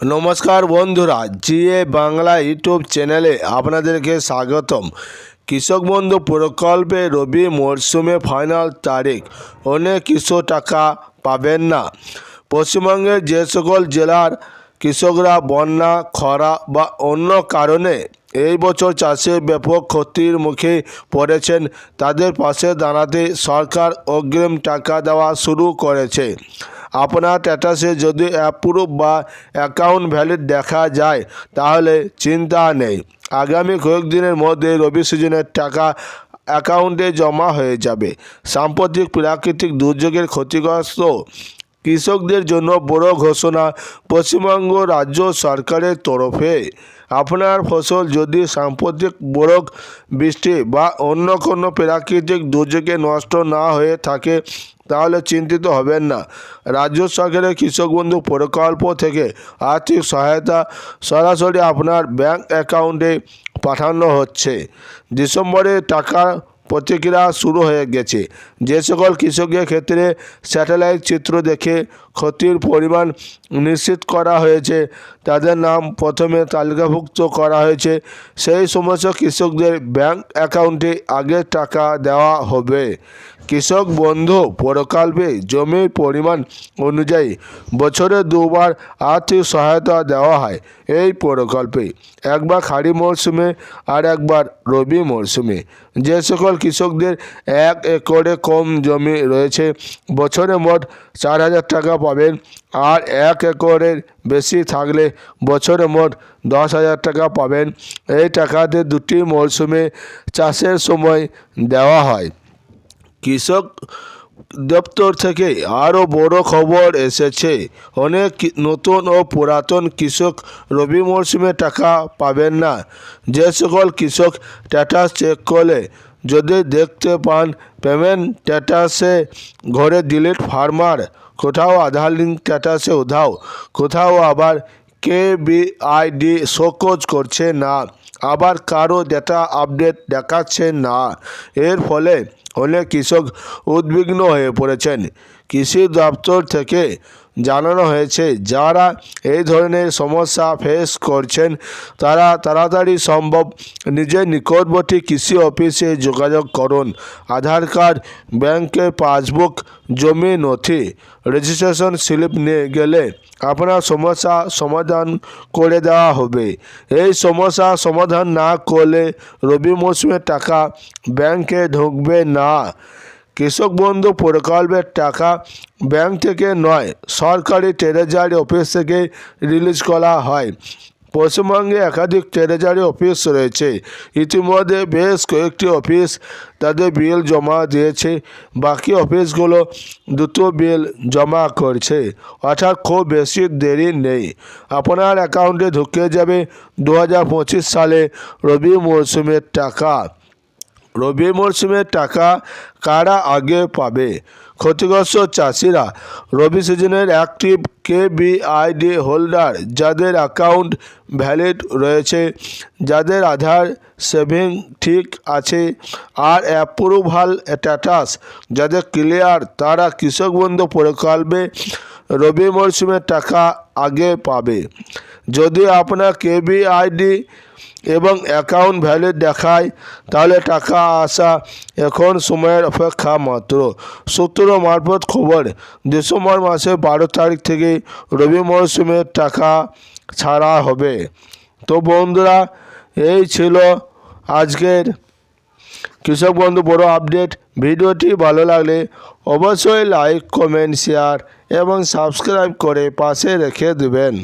নমস্কার বন্ধুরা, GA Bangla YouTube চ্যানেলে আপনাদেরকে স্বাগতম। কৃষক বন্ধু প্রকল্পে রবি মরশুমে ফাইনাল তারিখ অনেক কিছু টাকা পাবেন না। পশ্চিমবঙ্গের যে সকল জেলার কৃষকরা বন্যা, খরা বা অন্য কারণে এই বছর চাষে ব্যাপক ক্ষতির মুখে পড়েছেন, তাদের পাশে দাঁড়াতে সরকার অগ্রিম টাকা দেওয়া শুরু করেছে। আপনার স্ট্যাটাসে যদি অ্যাপ্রুভ বা অ্যাকাউন্ট ভ্যালিড দেখা যায়, তাহলে চিন্তা নেই। আগামী কয়েকদিনের মধ্যে রবি সিজনের টাকা অ্যাকাউন্টে জমা হয়ে যাবে। সাম্প্রতিক প্রাকৃতিক দুর্যোগের ক্ষতিগ্রস্ত কৃষকদের জন্য বড় ঘোষণা পশ্চিমবঙ্গ রাজ্য সরকারের তরফে। আপনার ফসল যদি সাম্প্রতিক বড় বৃষ্টি বা অন্য কোনো প্রাকৃতিক দুর্যোগে নষ্ট না হয়ে থাকে তাহলে চিন্তিত হবেন না। রাজ্য সরকারের কৃষক বন্ধু প্রকল্প থেকে আর্থিক সহায়তা সরাসরি আপনার ব্যাংক অ্যাকাউন্টে পাঠানো হচ্ছে। ডিসেম্বরে টাকা প্রতিক্রিয়া শুরু হয়ে গেছে। যে সকল কৃষকের ক্ষেত্রে স্যাটেলাইট চিত্র দেখে ক্ষতির পরিমাণ নিশ্চিত করা হয়েছে। তাদের নাম প্রথমে তালিকাভুক্ত করা হয়েছে। সেই সমস্ত কৃষকদের ব্যাংক অ্যাকাউন্টে আগে টাকা দেওয়া হবে। কৃষক বন্ধু প্রকল্পে জমির পরিমাণ অনুযায়ী বছরে দুবার আর্থিক সহায়তা দেওয়া হয় এই প্রকল্পে। একবার খাড়ি মরশুমে আর একবার রবি মরশুমে। যে সকল কৃষকদের এক একরে কম জমি রয়েছে, বছরে মোট চার হাজার টাকা পাবেন। আর এক একরের বেশি থাকলে বছরে মোট দশ হাজার টাকা পাবেন। এই টাকাতে দুটি মরশুমে চাষের সময় দেওয়া হয়। কৃষক দপ্তর থেকে আরও বড় খবর এসেছে, অনেক নতুন ও পুরাতন কৃষক রবি মরশুমে টাকা পাবেন না। যে সকল কৃষক স্ট্যাটাস চেক করলে যদি দেখতে পান, পেমেন্ট স্ট্যাটাসে ঘরে ডিলিট ফার্মার কোথাও আধার লিঙ্ক স্ট্যাটাসে উধাও, কোথাও আবার কে বিআইডি শোকজ করছে না, আবার কারও ডেটা আপডেট দেখাচ্ছে না। এর ফলে অনেক কৃষক উদ্বিগ্ন হয়ে পড়েছেন। কৃষি দপ্তর থেকে জানানো হয়েছে, যারা এই ধরনের সমস্যা ফেস করছেন, তারা তাড়াতাড়ি সম্ভব নিজের নিকটবর্তী কৃষি অফিসে যোগাযোগ করুন। আধার কার্ড ব্যাংকের পাসবুক, জমি নথি রেজিস্ট্রেশন স্লিপ নিয়ে গেলে আপনার সমস্যা সমাধান করে দেওয়া হবে। এই সমস্যা সমাধান না করলে রবি মৌসুমের টাকা ব্যাংকে ঢুকবে না। কৃষক বন্ধু প্রকল্পের টাকা ব্যাংক থেকে নয়, সরকারি ট্রেজারি অফিস থেকে রিলিজ করা হয়। পশ্চিমবঙ্গে একাধিক ট্রেজারি অফিস রয়েছে। ইতিমধ্যে বেশ কয়েকটি অফিস তাদের বিল জমা দিয়েছে। বাকি অফিসগুলো দ্রুত বিল জমা করছে। অর্থাৎ খুব বেশি দেরি নেই। আপনার অ্যাকাউন্টে ঢুকে যাবে দু হাজার পঁচিশ সালে রবি মরশুমের টাকা। রবি মরশুমের টাকা কারা আগে পাবে? ক্ষতিগ্রস্ত চাষিরা, রবি সিজনের অ্যাক্টিভ কে বিআইডি হোল্ডার, যাদের অ্যাকাউন্ট ভ্যালিড রয়েছে, যাদের আধার সেভিং ঠিক আছে, আর অ্যাপ্রুভাল স্ট্যাটাস যাদের ক্লিয়ার, তারা কৃষক বন্ধু প্রকল্পে রবি মরশুমের টাকা আগে পাবে। যদি আপনার কেবি আইডি এবং অ্যাকাউন্ট ভ্যালিড দেখায়, তাহলে টাকা আসা এখন সময়ের অপেক্ষা মাত্র। সূত্র মারফত খবর, ডিসেম্বর মাসের বারো তারিখ থেকে রবি মরশুমের টাকা ছাড়া হবে। তো বন্ধুরা, এই ছিল আজকের কৃষক বন্ধু, বড় আপডেট ভিডিওটি ভালো লাগলে অবশ্যই লাইক কমেন্ট শেয়ার এবং সাবস্ক্রাইব করে পাশে রেখে দেবেন।